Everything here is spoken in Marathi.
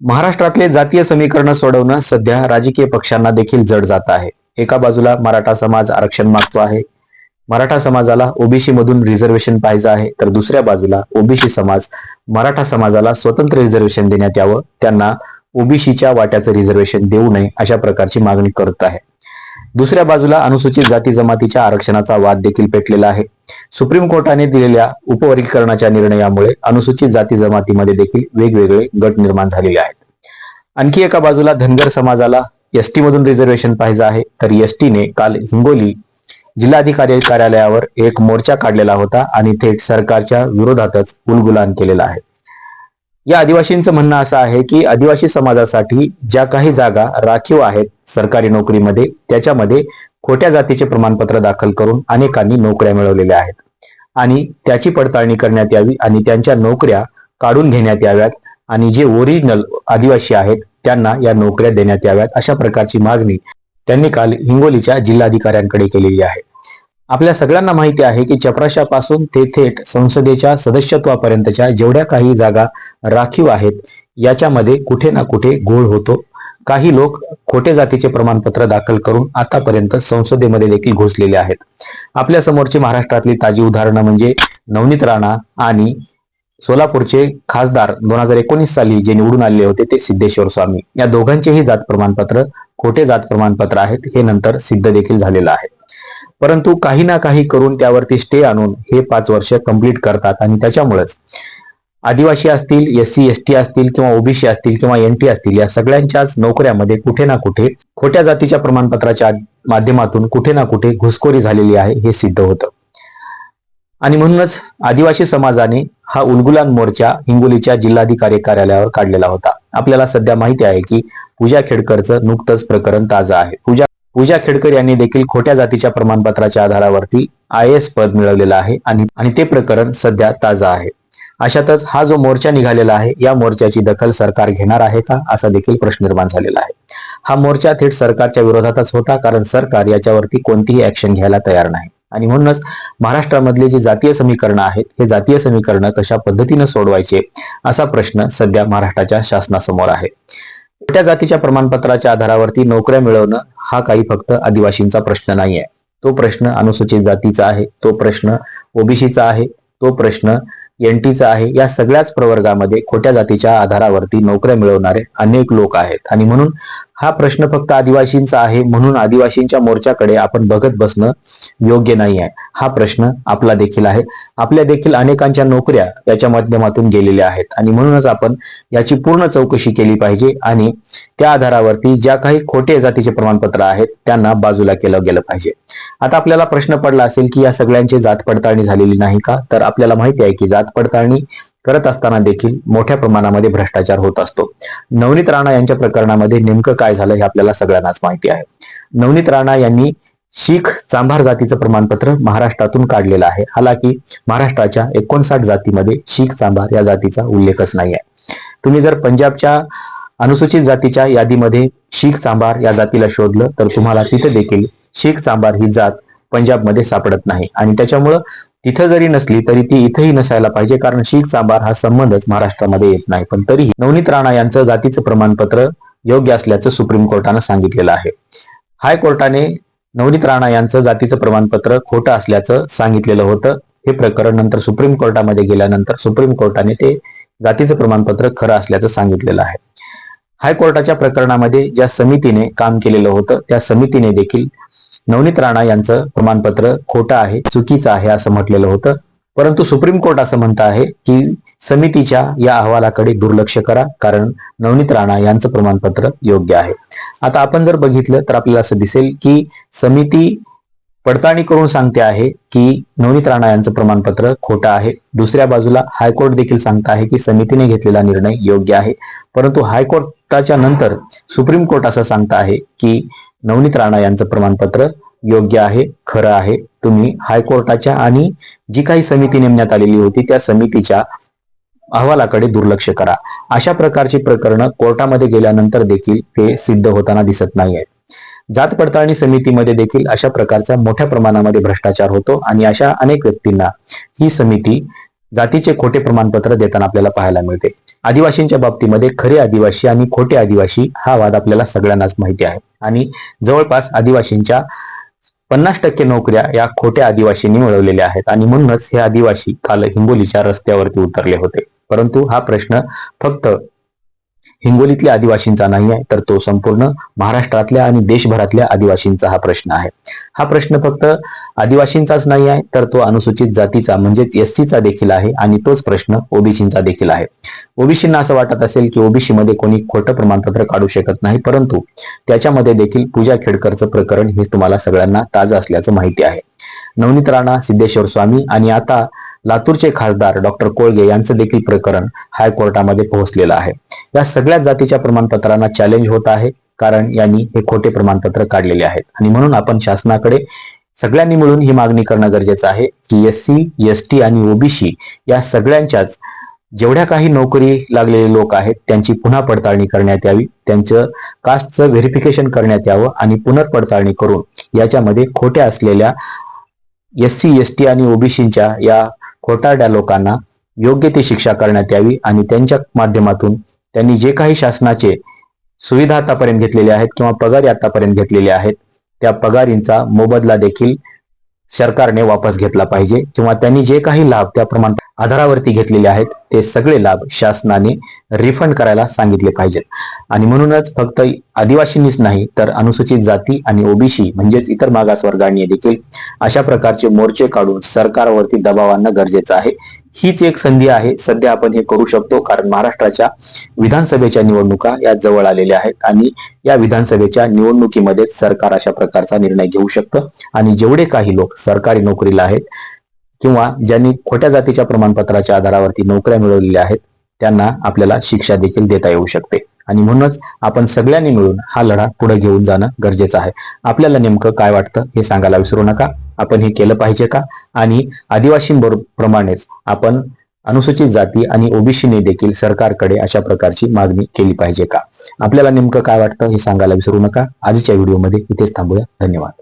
महाराष्ट्रातले जातीय समीकरण सोडवणं सध्या राजकीय पक्षांना देखील जड जात आहे. एका बाजूला मराठा समाज आरक्षण मागतो आहे. मराठा समाजाला ओबीसी मधून रिझर्वेशन पाहिजे आहे. तर दुसऱ्या बाजूला ओबीसी समाज मराठा समाजाला स्वतंत्र रिझर्वेशन देण्यात यावं. त्यांना ओबीसीच्या वाट्याचं रिझर्वेशन देऊ नये अशा प्रकारची मागणी करत आहे. दुसऱ्या बाजूला अनुसूचित जाती जमातीच्या आरक्षणाचा वाद देखील पेटलेला आहे. सुप्रीम कोर्टाने दिलेल्या उपवर्गीकरणाच्या निर्णयामुळे अनुसूचित जाती जमातीमध्ये देखील वेगवेगळे गट निर्माण झालेले आहेत. आणखी एका बाजूला धनगर समाजाला एसटी मधून रिझर्वेशन पाहिजे आहे तर एसटीने काल हिंगोली जिल्हाधिकारी कार्यालयावर एक मोर्चा काढलेला होता आणि थेट सरकारच्या विरोधातच उलगुलान केलेला आहे. या आदिवासींचं म्हणणं असं आहे की आदिवासी समाजासाठी ज्या काही जागा राखीव आहेत सरकारी नोकरीमध्ये त्याच्यामध्ये खोट्या जातीचे प्रमाणपत्र दाखल करून अनेकांनी नोकऱ्या मिळवलेल्या आहेत. आणि त्याची पडताळणी करण्यात यावी आणि त्यांच्या नोकऱ्या काढून घेण्यात याव्यात आणि जे ओरिजिनल आदिवासी आहेत त्यांना या नोकऱ्या देण्यात याव्यात अशा प्रकारची मागणी त्यांनी काल हिंगोलीच्या जिल्हाधिकाऱ्यांकडे केलेली आहे. आपल्या सगळ्यांना माहिती आहे की चपराशापासून ते थेट संसदेच्या सदस्यत्वापर्यंतच्या जेवढ्या काही जागा राखीव आहेत याच्यामध्ये कुठे ना कुठे घोळ होतो. काही लोक खोटे जातीचे प्रमाणपत्र दाखल करून आतापर्यंत संसदेमध्ये देखील घुसलेले आहेत. आपल्या समोरची महाराष्ट्रातली ताजी उदाहरणं म्हणजे नवनीत राणा आणि सोलापूरचे खासदार दोन हजार एकोणीस साली जे निवडून आलेले होते ते सिद्धेश्वर स्वामी. या दोघांचेही जात प्रमाणपत्र खोटे जात प्रमाणपत्र आहेत हे नंतर सिद्ध देखील झालेलं आहे. परंतु काही ना काही करून त्यावरती स्टे आणून हे पाच वर्ष कंप्लीट करतात आणि त्याच्यामुळेच आदिवासी असतील एस सी एस टी असतील किंवा ओबीसी असतील किंवा एन टी असतील या सगळ्यांच्याच नोकऱ्यामध्ये कुठे ना कुठे खोट्या जातीच्या प्रमाणपत्राच्या माध्यमातून कुठे ना कुठे घुसखोरी झालेली आहे हे सिद्ध होतं. आणि म्हणूनच आदिवासी समाजाने हा उलगुलान मोर्चा हिंगोलीच्या जिल्हाधिकारी कार्यालयावर काढलेला होता. आपल्याला सध्या माहिती आहे की पूजा खेडकरचं नुकतंच प्रकरण ताजं आहे. पूजा पूजा खेडकर यांनी देखील खोट्या जातीच्या प्रमाणपत्राच्या आधारावरती आय एस पद मिळवलेलं आहे आणि ते प्रकरण सध्या ताजा आहे. अशातच हा जो मोर्चा निघालेला आहे या मोर्चाची दखल सरकार घेणार आहे का असा देखील प्रश्न निर्माण झालेला आहे. हा मोर्चा थेट सरकारच्या विरोधातच होता कारण सरकार याच्यावरती कोणतीही ऍक्शन घ्यायला तयार नाही. आणि म्हणूनच महाराष्ट्रामधले जे जातीय समीकरणं आहेत हे जातीय समीकरणं कशा पद्धतीनं सोडवायचे असा प्रश्न सध्या महाराष्ट्राच्या शासनासमोर आहे. छोट्या जातीच्या प्रमाणपत्राच्या आधारावरती नोकऱ्या मिळवणं हा काही फक्त आदिवासींचा प्रश्न नाही आहे तो प्रश्न अनुसूचित जातीचा आहे तो प्रश्न ओबीसीचा आहे तो प्रश्न एनटीचा आहे. या सगळ्याच प्रवर्गामध्ये खोट्या जातीच्या आधारावरती नोकऱ्या मिळवणारे अनेक लोक आहेत. आणि म्हणून हा प्रश्न फक्त आदिवासींचा आहे. म्हणून आदिवासींच्या मोर्चाकडे आपण बघत बसणं योग्य नाही आहे. हा प्रश्न आपला देखील आहे. आपल्या देखील अनेकांच्या नोकऱ्या याच्या माध्यमातून गेलेल्या आहेत. आणि म्हणूनच आपण याची पूर्ण चौकशी केली पाहिजे. आणि त्या आधारावरती ज्या काही खोटे जातीचे प्रमाणपत्र आहेत त्यांना बाजूला केलं गेलं पाहिजे. आता आपल्याला प्रश्न पडला असेल की या सगळ्यांची जात पडताळणी झालेली नाही का? तर आपल्याला माहिती आहे की जात पडताळणी करत असताना देखील मोठ्या प्रमाणामध्ये भ्रष्टाचार होत असतो. नवनीत राणा यांच्या प्रकरणामध्ये नेमकं काय झालं हे आपल्याला सगळ्यांनाच माहिती आहे. नवनीत राणा यांनी शीख चांभार जातीचं प्रमाणपत्र महाराष्ट्रातून काढलेलं आहे. हालाकी महाराष्ट्राच्या एकोणसाठ जातीमध्ये शीख चांभार या जातीचा उल्लेखच नाही आहे. तुम्ही जर पंजाबच्या अनुसूचित जातीच्या यादीमध्ये शीख चांभार या जातीला शोधलं तर तुम्हाला तिथे देखील शीख चांभार ही जात पंजाबमध्ये सापडत नाही. आणि त्याच्यामुळं तिथं जरी नसली तरी ती इथंही नसायला पाहिजे कारण शीख चांबार हा संबंधच महाराष्ट्रामध्ये येत नाही. पण तरीही नवनीत राणा यांचं जातीचं प्रमाणपत्र योग्य असल्याचं सुप्रीम कोर्टानं सांगितलेलं आहे. हायकोर्टाने नवनीत राणा यांचं जातीचं प्रमाणपत्र खोटं असल्याचं सांगितलेलं होतं. हे प्रकरण नंतर सुप्रीम कोर्टामध्ये गेल्यानंतर सुप्रीम कोर्टाने ते जातीचं प्रमाणपत्र खरं असल्याचं सांगितलेलं आहे. हायकोर्टाच्या प्रकरणामध्ये ज्या समितीने काम केलेलं होतं त्या समितीने देखील नवनीत राणा यांचं प्रमाणपत्र खोटं आहे चुकीचं आहे असं म्हटलेलं होतं. परंतु सुप्रीम कोर्ट असं म्हणत आहे की समितीच्या या अहवालाकडे दुर्लक्ष करा कारण नवनीत राणा यांचं प्रमाणपत्र योग्य आहे. आता आपण जर बघितलं तर आपल्याला असं दिसेल की समिती पडताळणी करून सांगते आहे की नवनीत राणा यांचं प्रमाणपत्र खोटं आहे. दुसऱ्या बाजूला हायकोर्ट देखील सांगत आहे की समितीने घेतलेला निर्णय योग्य आहे. परंतु हायकोर्ट हायकोर्टाच्या नंतर सुप्रीम कोर्ट असं सांगत आहे की नवनीत राणा यांचं प्रमाणपत्र योग्य आहे खरं आहे. तुम्ही हायकोर्टाच्या आणि जी काही समिती नेमण्यात आलेली होती त्या समितीच्या अहवालाकडे दुर्लक्ष करा. अशा प्रकारची प्रकरणं कोर्टामध्ये गेल्यानंतर देखील ते सिद्ध होताना दिसत नाही आहेत जात पडताळणी समितीमध्ये देखील अशा प्रकारचा मोठ्या प्रमाणामध्ये भ्रष्टाचार होतो आणि अशा अनेक व्यक्तींना ही समिती जातीचे खोटे प्रमाणपत्र देताना आपल्याला पाहायला मिळते. आदिवासींच्या बाबतीमध्ये खरे आदिवासी आणि खोटे आदिवासी हा वाद आपल्याला सगळ्यांनाच माहिती आहे. आणि जवळपास आदिवासींच्या पन्नास टक्के नोकऱ्या या खोट्या आदिवासींनी मिळवलेल्या आहेत. आणि म्हणूनच हे आदिवासी काल हिंगोलीच्या रस्त्यावरती उतरले होते. परंतु हा प्रश्न फक्त हिंगोलीतल्या आदिवासींचा नाही आहे तर तो संपूर्ण महाराष्ट्रातल्या आणि देशभरातल्या आदिवासींचा हा प्रश्न आहे. हा प्रश्न फक्त आदिवासींचाच नाही आहे तर तो अनुसूचित जातीचा म्हणजेच एससीचा चा देखील आहे आणि तोच प्रश्न ओबीसींचा देखील आहे. ओबीसींना असं वाटत असेल की ओबीसी मध्ये कोणी खोटं प्रमाणपत्र काढू शकत नाही परंतु त्याच्यामध्ये देखील पूजा खेडकरचं प्रकरण हे तुम्हाला सगळ्यांना ताजं असल्याचं माहिती आहे. नवनीत राणा सिद्धेश्वर स्वामी आणि आता लातूरचे खासदार डॉक्टर कोळगे यांचं देखील प्रकरण हायकोर्टामध्ये पोहोचलेलं आहे. या सगळ्या जातीच्या प्रमाणपत्रांना चॅलेंज होत आहे कारण यांनी हे खोटे प्रमाणपत्र काढलेले आहेत. आणि म्हणून आपण शासनाकडे सगळ्यांनी मिळून ही मागणी करणं गरजेचं आहे की एस सी एस टी आणि ओबीसी या सगळ्यांच्याच जेवढ्या काही नोकरी लागलेले लोक आहेत त्यांची पुन्हा पडताळणी करण्यात यावी त्यांचं कास्टचं व्हेरिफिकेशन करण्यात यावं आणि पुनर्पडताळणी करून याच्यामध्ये खोट्या असलेल्या एस सी एस टी आणि ओबीसीच्या या खोटारड्या लोकांना योग्य ती शिक्षा करण्यात यावी आणि त्यांच्या माध्यमातून त्यांनी जे काही शासनाचे सुविधा आतापर्यंत घेतलेल्या आहेत किंवा पगारी आतापर्यंत घेतलेले आहेत त्या पगारींचा मोबदला देखील सरकारने वापस घेतला पाहिजे किंवा त्यांनी जे काही लाभ त्या प्रमाण आधारावरती घेतलेले आहेत ते सगळे लाभ शासनाने रिफंड करायला सांगितले पाहिजेत. आणि म्हणूनच फक्त आदिवासींनीच नाही तर अनुसूचित जाती आणि ओबीसी म्हणजेच इतर मागासवर्गांनी देखील अशा प्रकारचे मोर्चे काढून सरकारवरती दबाव आणणं गरजेचं आहे. हीच एक संधी आहे. सध्या आपण हे करू शकतो कारण महाराष्ट्राच्या विधानसभेच्या निवडणुका या जवळ आलेल्या आहेत आणि या विधानसभेच्या निवडणुकीमध्ये सरकार अशा प्रकारचा निर्णय घेऊ शकतं. आणि जेवढे काही लोक सरकारी नोकरीला आहेत किंवा ज्यांनी खोट्या जातीच्या प्रमाणपत्राच्या आधारावरती नोकऱ्या मिळवलेल्या आहेत त्यांना आपल्याला शिक्षा देखील देता येऊ शकते. आणि म्हणूनच आपण सगळ्यांनी मिळून हा लढा पुढे घेऊन जाणं गरजेचं आहे. आपल्याला नेमकं काय वाटतं हे सांगायला विसरू नका. आपण हे केलं पाहिजे का? आणि आदिवासींबरोबरप्रमाणेच आपण अनुसूचित जाती आणि ओबीसीने देखील सरकारकडे अशा प्रकारची मागणी केली पाहिजे का? आपल्याला नेमकं काय वाटतं हे सांगायला विसरू नका. आजच्या व्हिडिओमध्ये इथेच थांबूया. धन्यवाद.